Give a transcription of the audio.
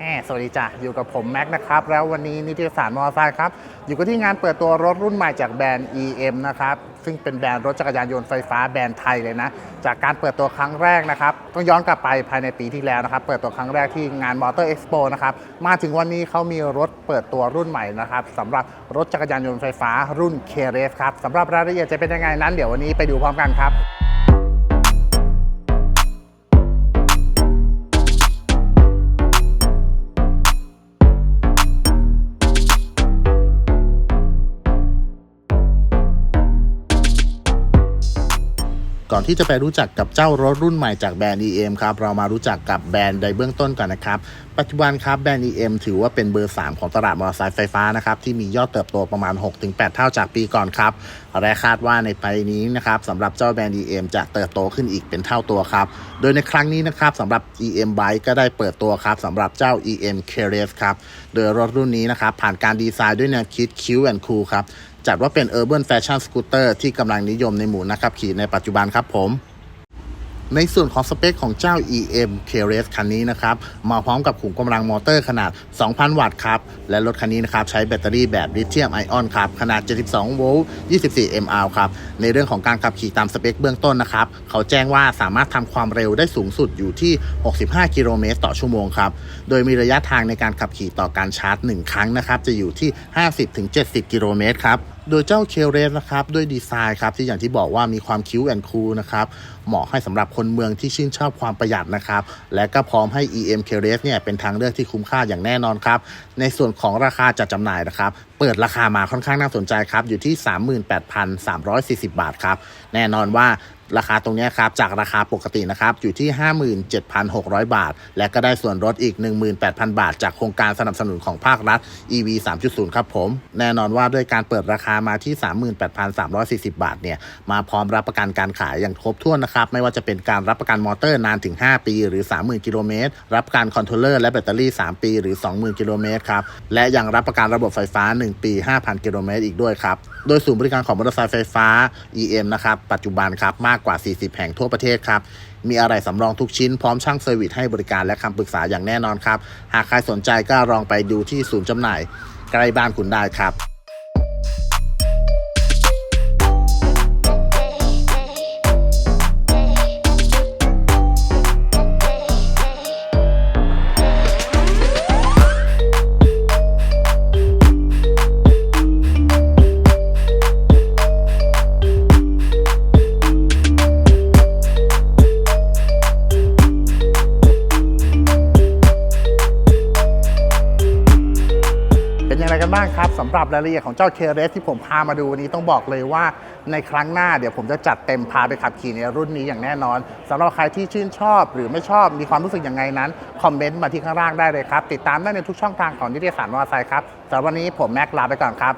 แสวัสดีจ้ะอยู่กับผมแม็กนะครับ แล้ววันนี้นิตยสารมอเตอร์ไซค์ครับ อยู่กันที่งานเปิดตัวรถรุ่นใหม่จากแบรนด์ EM นะครับ ซึ่งเป็นแบรนด์รถจักรยานยนต์ไฟฟ้าแบรนด์ไทยเลยนะ จากการเปิดตัวครั้งแรกนะครับ ต้องย้อนกลับไปภายในปีที่แล้วนะครับ เปิดตัวครั้งแรกที่งานมอเตอร์เอ็กซ์โปนะครับ มาถึงวันนี้เขามีรถเปิดตัวรุ่นใหม่นะครับสำหรับรถจักรยานยนต์ไฟฟ้ารุ่น k r a c e ครับสำหรับรายละเอียดจะเป็นยังไงนั้นเดี๋ยววันนี้ไปดูพร้อมกันครับ ก่อนที่จะไปรู้จักกับเจ้ารถรุ่นใหม่จากแบรนด์ EM ครับ เรามารู้จักกับแบรนด์ในเบื้องต้นก่อนนะครับ ปัจจุบันครับแบรนด์ EM ถือว่าเป็นเบอร์ 3 ของตลาดมอเตอร์ไซค์ไฟฟ้านะครับ ที่มียอดเติบโตประมาณ 6-8 เท่าจากปีก่อนครับและคาดว่าในปีนี้นะครับสำหรับเจ้าแบรนด์ EM จะเติบโตขึ้นอีกเป็นเท่าตัวครับ โดยในครั้งนี้นะครับสำหรับ EM Bike ก็ได้เปิดตัวครับสำหรับเจ้า EM c a r i e s ครับ โดยรถรุ่นนี้นะครับผ่านการดีไซน์ด้วยแนวคิด Q and Cool ครับจัดว่าเป็น Urban Fashion Scooter ที่กำลังนิยมในหมู่นักขับขี่ในปัจจุบันครับผม ในส่วนของสเปคของเจ้า EM k r a c e คันนี้นะครับ มาพร้อมกับขุมกำลังมอเตอร์ขนาด 2,000 วัตต์ครับ และรถคันนี้นะครับ ใช้แบตเตอรี่แบบลิเธียมไอออนครับ ขนาด 72 โวลต์ 24 mAh ครับ ในเรื่องของการขับขี่ตามสเปคเบื้องต้นนะครับ เขาแจ้งว่าสามารถทำความเร็วได้สูงสุดอยู่ที่ 65 กิโลเมตรต่อชั่วโมงครับ โดยมีระยะทางในการขับขี่ต่อการชาร์จ 1 ครั้งนะครับจะอยู่ที่ 50-70 กิโลเมตรครับโดยเจ้าเคเรสนะครับด้วยดีไซน์ครับที่อย่างที่บอกว่ามีความคิ้วแอนคูลนะครับเหมาะให้สำหรับคนเมืองที่ชื่นชอบความประหยัดนะครับและก็พร้อมให้ EM k r a c e เนี่ยเป็นทางเลือกที่คุ้มค่าอย่างแน่นอนครับในส่วนของราคาจัดจำหน่ายนะครับเปิดราคามาค่อนข้างน่าสนใจครับอยู่ที่ 38,340 บาทครับแน่นอนว่า ราคาตรงนี้ครับจากราคาปกตินะครับอยู่ที่ 57,600 บาท และก็ได้ส่วนลดอีก 18,000 บาท จากโครงการสนับสนุนของภาครัฐ EV 3.0 ครับผม แน่นอนว่าด้วยการเปิดราคามาที่ 38,340 บาทเนี่ยมาพร้อมรับประกันการขายอย่างครบถ้วนนะครับ ไม่ว่าจะเป็นการรับประกันมอเตอร์นานถึง 5 ปี หรือ 30,000 กิโลเมตร รับกันคอนโทรลเลอร์และแบตเตอรี่ 3 ปี หรือ 20,000 กิโลเมตรครับ และยังรับประกันระบบไฟฟ้า 1 ปี 5,000 กิโลเมตรอีกด้วยครับ โดยศูนย์บริการของมอเตอร์ไซค์ไฟฟ้า EM นะครับ ปัจจุบันครับมากกว่า 40 แห่งทั่วประเทศครับ มีอะไรสำรองทุกชิ้นพร้อมช่างเซอร์วิสให้บริการและคำปรึกษาอย่างแน่นอนครับ หากใครสนใจก็ลองไปดูที่ศูนย์จำหน่ายใกล้บ้านคุณได้ครับ บ้างครับสำหรับรายละเอียดของเจ้าเคเรสที่ผมพามาดูวันนี้ต้องบอกเลยว่าในครั้งหน้าเดี๋ยวผมจะจัดเต็มพาไปขับขี่ในรุ่นนี้อย่างแน่นอนสำหรับใครที่ชื่นชอบหรือไม่ชอบมีความรู้สึกอย่างไงนั้น คอมเมนต์มาที่ข้างล่างได้เลยครับ ติดตามได้ในทุกช่องทางของนิตยสารมอเตอร์ไซค์ครับสำหรับวันนี้ผมแม็กลาไปก่อนครับ